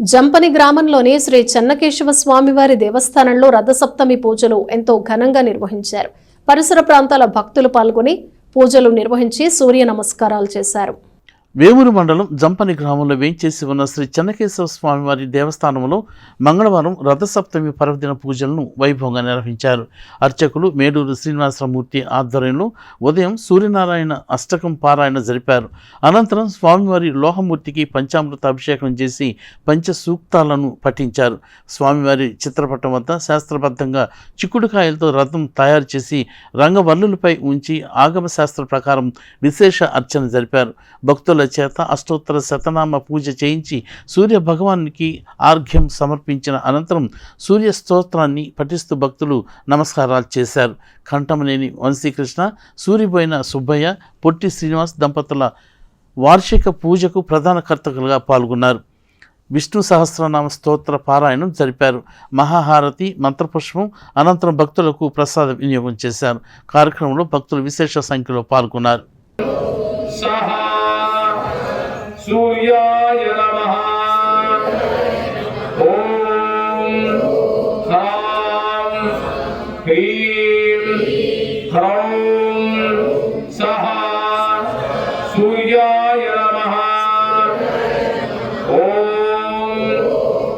జంపని గ్రామంలోని శ్రీ చెన్నకేశవ స్వామివారి దేవస్థానంలో రథసప్తమి పూజలు ఎంతో ఘనంగా నిర్వహించారు. పరిసర ప్రాంతాల భక్తులు పాల్గొని పూజలు నిర్వహించి సూర్య నమస్కారాలు చేశారు. వేమూరు మండలం జంపని గ్రామంలో వేంచేసి ఉన్న శ్రీ చెన్నకేశవ స్వామివారి దేవస్థానంలో మంగళవారం రథసప్తమి పర్వదిన పూజలను వైభవంగా నిర్వహించారు. అర్చకులు మేడూరు శ్రీనివాసరామూర్తి ఆధ్వర్యంలో ఉదయం సూర్యనారాయణ అష్టకం పారాయణ జరిపారు. అనంతరం స్వామివారి లోహమూర్తికి పంచామృత అభిషేకం చేసి పంచసూక్తాలను పఠించారు. స్వామివారి చిత్రపటం వద్ద శాస్త్రబద్ధంగా చిక్కుడుకాయలతో రథం తయారు చేసి రంగవల్లులపై ఉంచి ఆగమ శాస్త్ర ప్రకారం విశేష అర్చన జరిపారు. భక్తుల చేత అష్టోత్తర శతనామ పూజ చేయించి సూర్య భగవానికి ఆర్ఘ్యం సమర్పించిన అనంతరం సూర్య స్తోత్రాన్ని పఠిస్తూ భక్తులు నమస్కారాలు చేశారు. కంఠమనేని వంశీకృష్ణ సూర్యబోయిన సుబ్బయ్య పొట్టి శ్రీనివాస్ దంపతుల వార్షిక పూజకు ప్రధాన కర్తకులుగా పాల్గొన్నారు. విష్ణు సహస్రనామ స్తోత్ర పారాయణం జరిపారు. మహాహారతి మంత్రపుష్పం అనంతరం భక్తులకు ప్రసాద వినియోగం చేశారు. కార్యక్రమంలో భక్తులు విశేష సంఖ్యలో పాల్గొన్నారు. सूर्याय नमः। ॐ ह्रां ह्रीं ह्रौं सः सूर्याय नमः। ॐ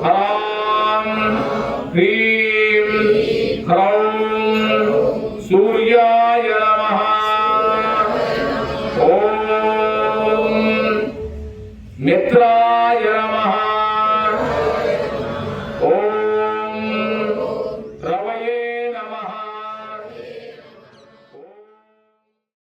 ह्रां ह्रीं ह्रौं सूर्याय మిత్రాయ నమః.